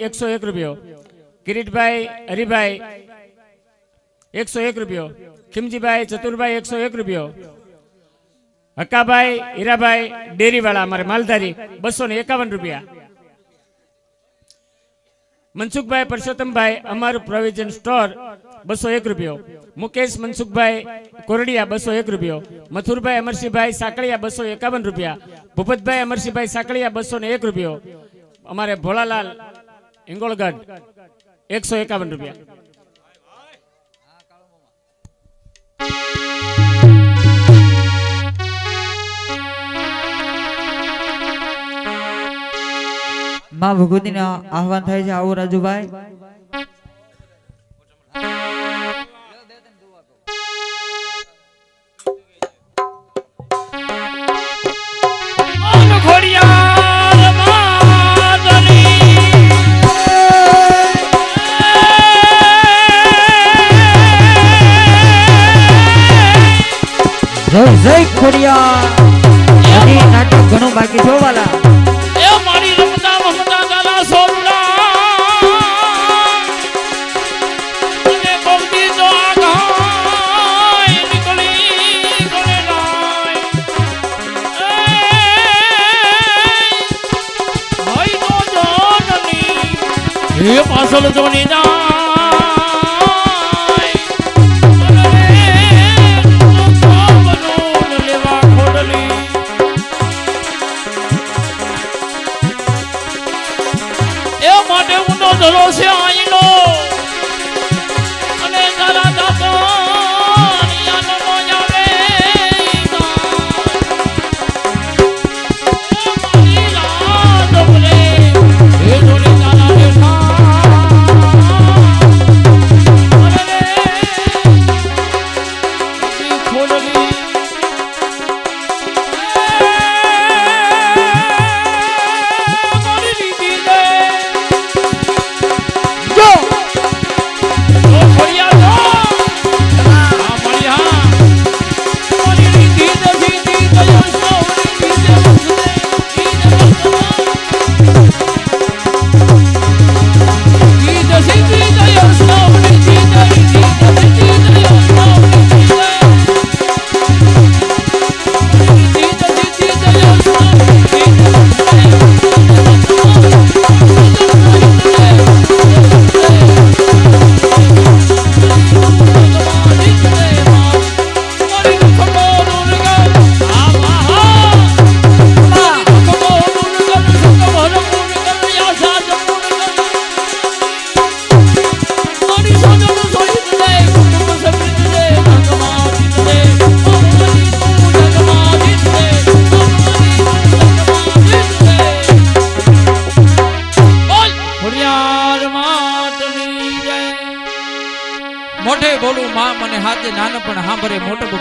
એકસો એક રૂપિયો કિરીટભાઈ હરિભાઈ એકસો એક રૂપિયો ખીમજીભાઈ ચતુરભાઈ એકસો એક રૂપિયો હકાભાઈ હીરાભાઈ ડેરીવાળા અમારે માલધારી બસો ને એકાવન રૂપિયા મનસુખભાઈ પરસોત્તમભાઈ અમારું પ્રોવિઝન સ્ટોર બસો એક રૂપિયો મુકેશ મનસુખભાઈ કોરડિયા બસો એક રૂપિયો મથુરભાઈ અમરસિંહભાઈ સાંકળિયા બસો એકાવન રૂપિયા ભૂપતભાઈ અમરસિંહભાઈ સાંકળિયા બસો ને એક રૂપિયો અમારે ભોળાલાલ હિંગોળગઢ એકસો એકાવન રૂપિયા માં ભગવતીને આહવાન થાય છે આવો રાજુભાઈ ખોડિયા. હજી નાટક ઘણું બાકી છો વાલા. એ મારી રમતા મમતા ગાલા સોરડા અને કોમતી જો આઘાય નીકળી ગળે નાય હોય તો જોનની. એ પાછળ જોની નાય 很抱歉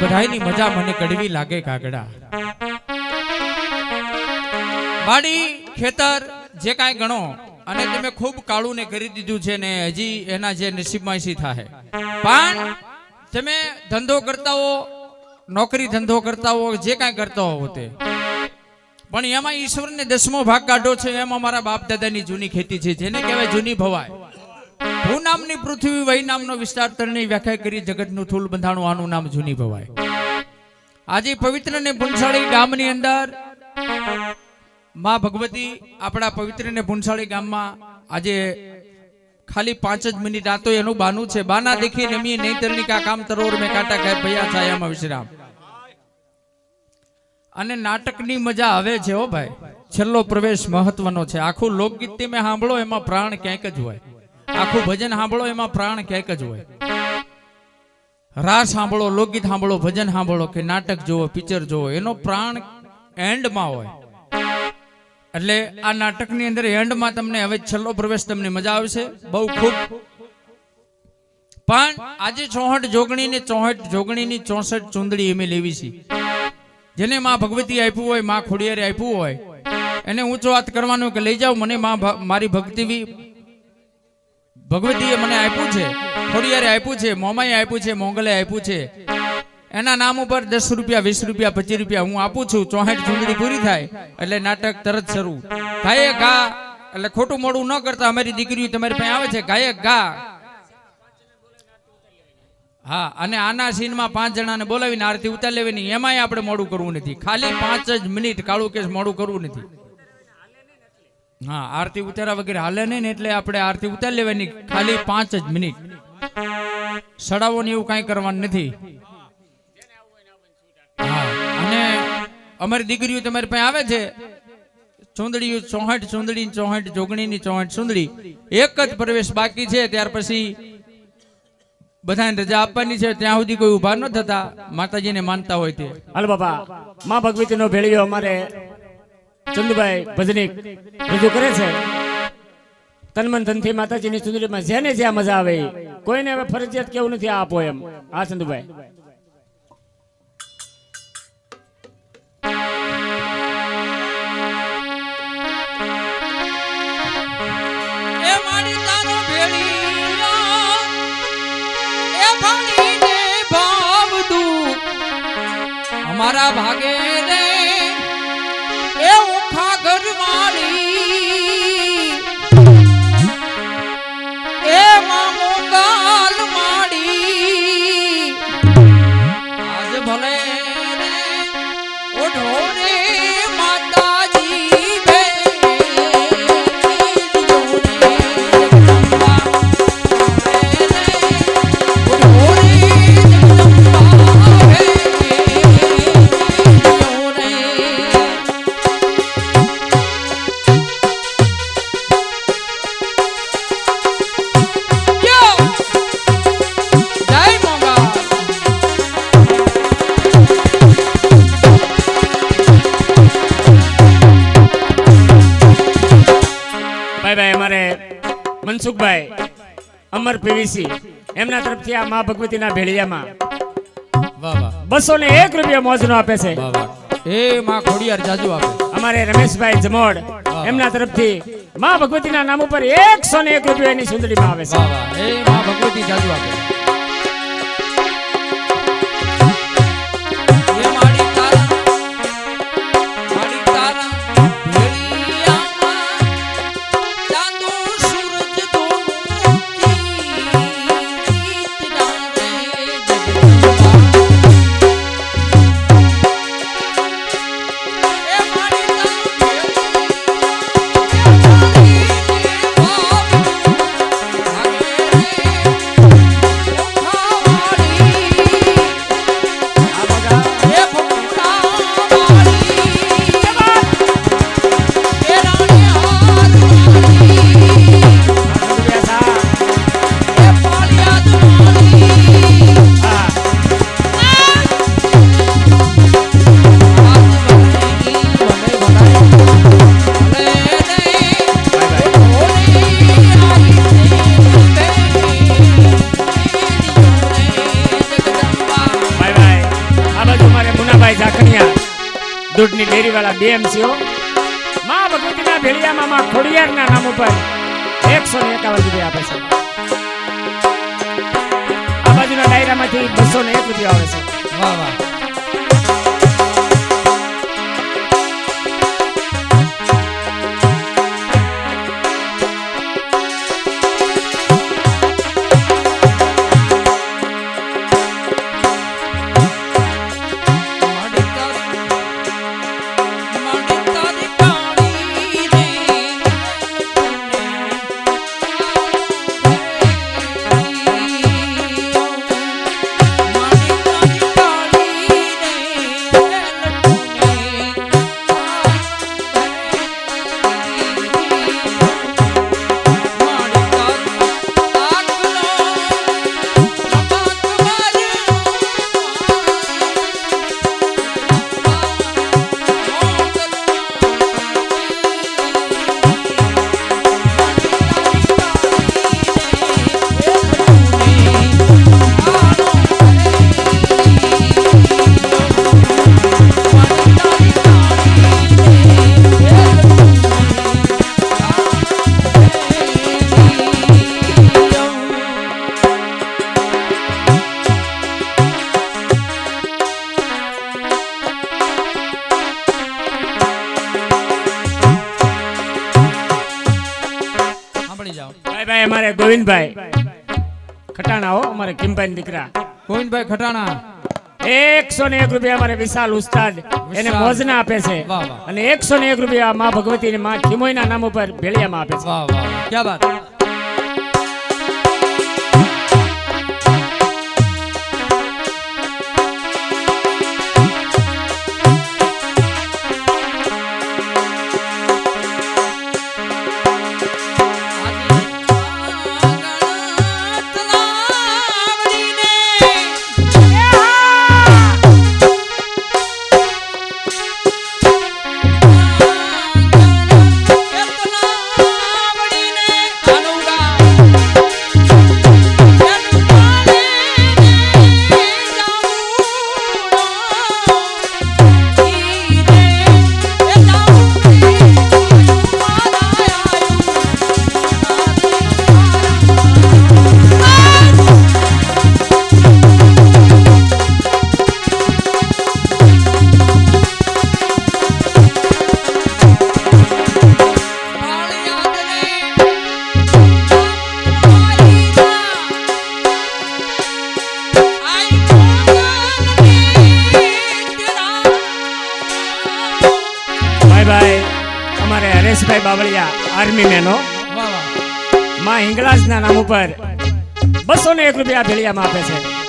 બધાયની મજા મને કડવી લાગે કાગડા. વાડી ખેતર જે કાંઈ ગણો, અને તમે ખૂબ કાળું ને કરી દીધું છે ને હજી એના જે નસીબમાં થાય પણ તમે ધંધો કરતા હો, નોકરી ધંધો કરતા હો, જે કાંઈ કરતા હો તે. પણ એમાં ઈશ્વરને દસમો ભાગ કાઢો છે, એમાં મારા બાપ દાદાની જૂની ખેતી છે, જેને કહેવાય જૂની ભવાય ભૂ નામની પૃથ્વી વહી નામનો વિસ્તાર તરની વ્યાખ્યા કરી જગતનું થૂલ બંધાણું, આનું નામ જૂની ભવાય આજે પવિત્ર ને પુનસાળી ગામની અંદરમાં ભગવતી આપણા પવિત્ર ને પુનસાળી ગામમાં આજે ખાલી પાંચ જ મિનિટ આ તો એનું બાનું છે. બાના દેખી નમી નહીં તરની કા કામ તરોર મેં કાંટા ખાય ભૈયા છાયામાં વિશ્રામ. અને નાટકની મજા આવે છે હો ભાઈ. છેલ્લો પ્રવેશ મહત્વનો છે. આખું લોકગીત તમે સાંભળો, એમાં પ્રાણ ક્યાંક જ હોય. આખું ભજન સાંભળો, એમાં પ્રાણ ક્યાંક જ હોય. રાસ સાંભળો, લોકગીત સાંભળો, ભજન સાંભળો કે નાટક જોવો પિક્ચર જોવો એનો પ્રાણ એન્ડમાં હોય. એટલે આ નાટકની અંદર એન્ડમાં તમને હવે છેલ્લો પ્રવેશ તમને મજા આવશે. બહુ ખૂબ. પણ આજે ચોહટ જોગણી ને ચોહટ જોગણીની ચોસઠ ચુંદડી અમે લેવી છે. જેને માં ભગવતી આપ્યું હોય, માં ખોડિયારે આપ્યું હોય, એને ઊંચો વાત કરવાનું કે લઈ જાઓ, મને માં મારી ભક્તિ ભગવતીએ મને આપ્યું છે. ખોડિયારે આપ્યું છે, મોમાએ આપ્યું છે મોંગલે આપ્યું છે. એના નામ ઉપર દસ રૂપિયા, વીસ રૂપિયા, પચીસ રૂપિયા હું આપું છું. ચોસઠ ચૂંટણી પૂરી થાય એટલે નાટક તરત શરૂ. થાય ગા, એટલે ખોટું મોડું ન કરતા અમારી દીકરીઓ તમારી પાસે આવે છે. ગાયક ગા. હા, અને આના સીનમાં પાંચ જણાને બોલાવીને આરતી ઉતાર લેવાની. એમાંય આપણે મોડું કરવું નથી. ખાલી પાંચ જ મિનિટ કાળું કેસ મોડું કરવું નથી. હા, આરતી ઉતારા વગેરે હાલે નહીં ને એટલે આપણે આરતી ઉતારી લેવાની. ખાલી પાંચ જ મિનિટ. સડાવો ને એવું કાંઈ કરવાનું નથી. અને અમારી દીકરીઓ તમારી પાસે આવે છે? ચૂંદડીઓ ચોહટ ચૂંદડી ચોહટ જોગણીની ચોહઠ ચૂંદડી. એક જ પ્રવેશ બાકી છે, ત્યાર પછી બધાને રજા આપવાની છે. ત્યાં સુધી કોઈ ઊભા ન થતા. માતાજીને માનતા હોય તે. હાલ બાપા, માં ભગવતીનો ભેળિયો અમારે ચંદુભાઈ ભજનીક રજૂ કરે છે. તનમન ધનથી માતાજીની સુંદરીમાં જેને જ્યાં મજા આવે કોઈને હવે ફરજિયાત કેવું નથી આપો એમ. હા, ચંદુભાઈ. મારી ભાગે પીવીસી એમના તરફથી આ માં ભગવતીના ભેળિયામાં બસો ને એક રૂપિયા મોજનો આપે છે. એ માં ખોડિયાર જાજુ આપે. અમારે રમેશભાઈ જમોડ એમના તરફથી માં ભગવતીના નામ ઉપર એકસો ને એક રૂપિયાની સુંદરીમાં આવે છે. એ માં ભગવતી જાજુ આપે. દૂધની વાળા બેન છો મા ભગવતીના ભેળિયામાં માં ખોડિયારના નામ ઉપર એકસો ને એકાવન રૂપિયા આપે છે. આ બાજુના ડાયરામાંથી બસો ને એક રૂપિયા આવે છે. વાહ વાહ. ગોવિંદભાઈ. ખટાણા હો અમારે કિમભાઈ દીકરા. ગોવિંદભાઈ ખટાણા. એકસો ને એક રૂપિયા અમારે વિશાલ ઉસ્તાદ એને મોજના આપે છે. અને એકસો ને એક રૂપિયા માં ભગવતી ને માં ખીમોઈના નામ ઉપર ભેળિયામાં આપે છે. વાહ વાહ ક્યાં બાત ઉપર બસો ને એક રૂપિયા ભેળિયામાં આપે છે.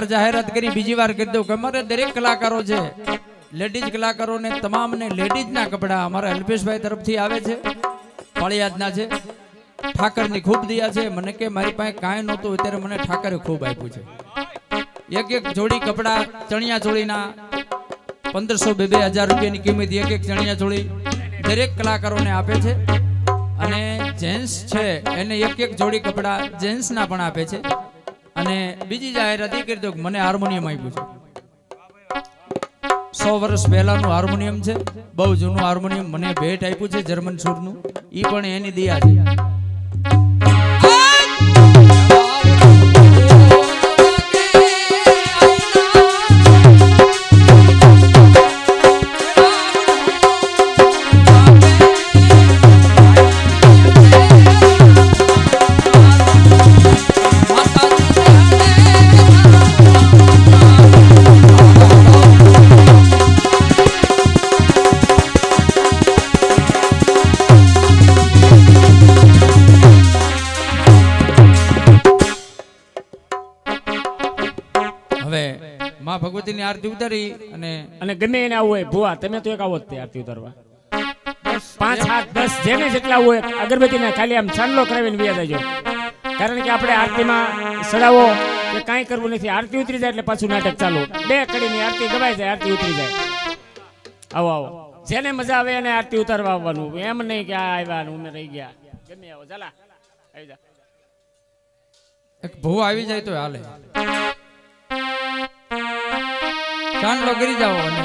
એકવાર જાહેરાત કરી, બીજી વાર કરી દઉં કે અમારે દરેક કલાકારો છે. લેડીઝ કલાકારોને તમામને લેડીઝના કપડાં અમારા અલ્પેશભાઈ તરફથી આવે છે, પાળિયાદના છે. ઠાકરની ખૂબ દયા છે. મને કે મારી પાસે કાંઈ નહોતું, અત્યારે મને ઠાકરે ખૂબ આપ્યું છે. એક એક જોડી કપડાં ચણિયા ચોળીના, પંદરસો બે બે હજાર રૂપિયાની કિંમત એક એક ચણિયા ચોળી દરેક કલાકારોને આપે છે. અને જેન્ટ્સ છે, એને એક એક જોડી કપડાં જેન્ટ્સના પણ આપે છે. અને બીજી જાહેરાત એ કરી દો મને હાર્મોનિયમ આપ્યું છે. સો વર્ષ પહેલાનું હાર્મોનિયમ છે, બહુ જૂનું હાર્મોનિયમ મને ભેટ આપ્યું છે જર્મન સુરનું. એ પણ એની દિયા છે. આરતી ઉતારી અને અને ગમે એને આવું હોય ભુવા તમે તો એક આવો જ તે આરતી ઉતારવા. પાંચ સાત દસ જેને જેટલા હોય અગરબત્તીના ખાલી આમ છાંડલો કરાવીને વ્યા દેજો કારણ કે આપણે આરતીમાં સડાવો કે કાંઈ કરવું નથી. આરતી ઉતરી જાય એટલે પાછું નાટક ચાલુ. બે કડીની આરતી દબાઈ જાય આરતી ઉતરી જાય. આવો આવો. જેને મજા આવે એને આરતી ઉતારવા આવવાનું. એમ નહીં કે આ આવ્યા ને રહી ગયા. ગમે આવો ચાલા આવી જા. એક ભૂ આવી જાય તો હાલે. ચાંદલો કરી જાઓ અને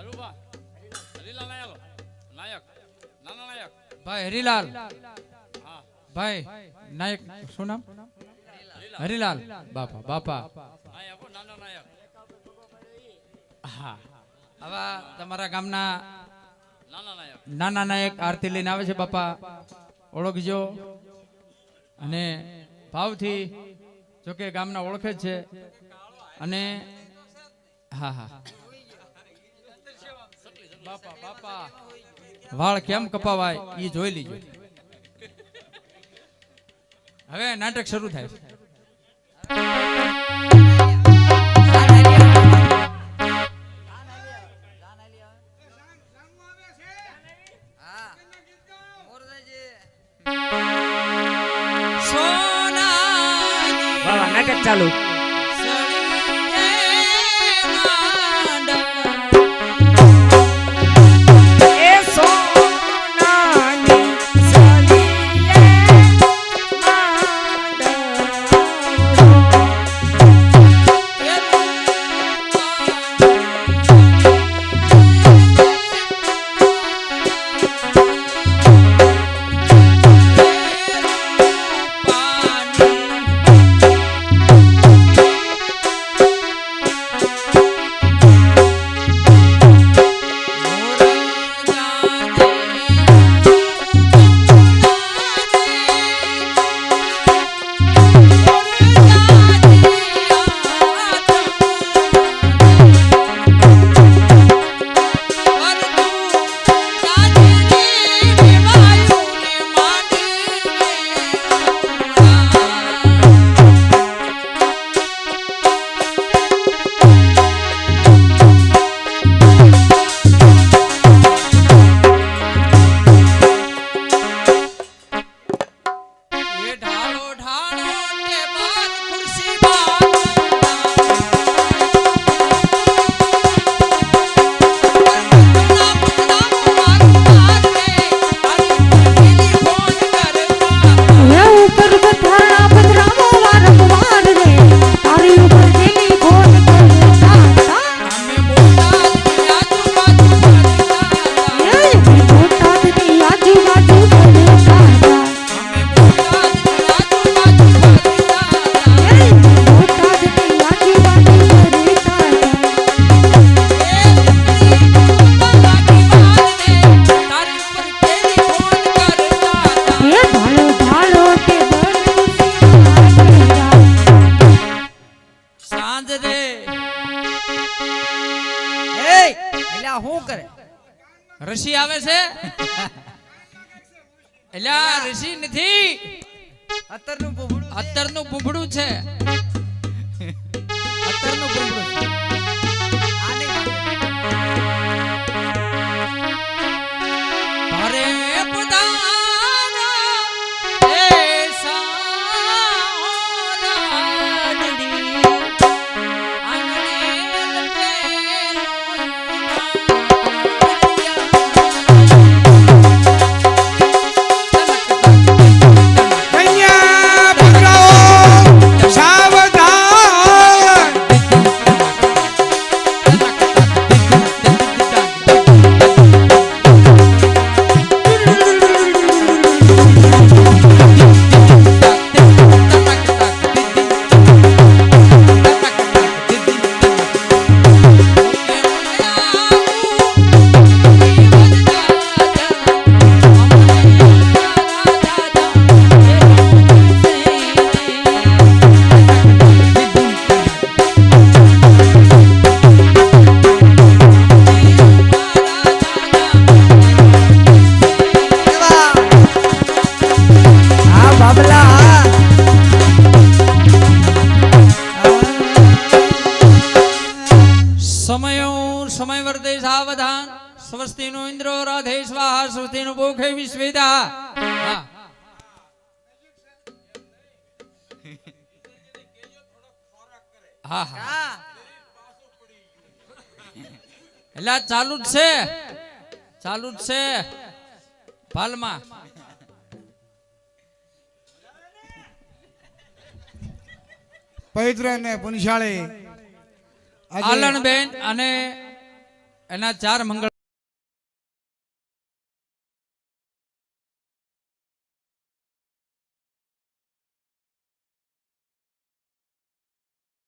હરુભા હરીલાલ નાયક નાયક નાના નાયક ભાઈ હરિલાલ હા ભાઈ નાયક શું નામ હરિલાલ બાપા બાપા નાના નાયક હા હવે તમારા ગામના નાના નાયક આરતી લઈને આવે છે બાપા ઓળખજો અને ભાવથી જોકે ગામના ઓળખે જ છે અને હા હા વાળ કેમ કપાવાય? એ જોઈ લીજો. હવે નાટક શરૂ થાય. નાટક ચાલુ. એલા શું કરે? ઋષિ આવે છે? એલા ઋષિ નથી. અત્તરનું પોપડું અત્તરનું બુબડું છે. અત્તરનું છે. આને સમય સ્વસ્તિ નું ઇન્દ્રો રાધે સ્વાહા સ્વસ્તિનો નું વિશ્વેદા હા હા એટલે ચાલુ જ છે ચાલુ જ છે પાલમાં પવિત્ર ને પુનિશાળી આલણ બેન અને એના ચાર મંગળ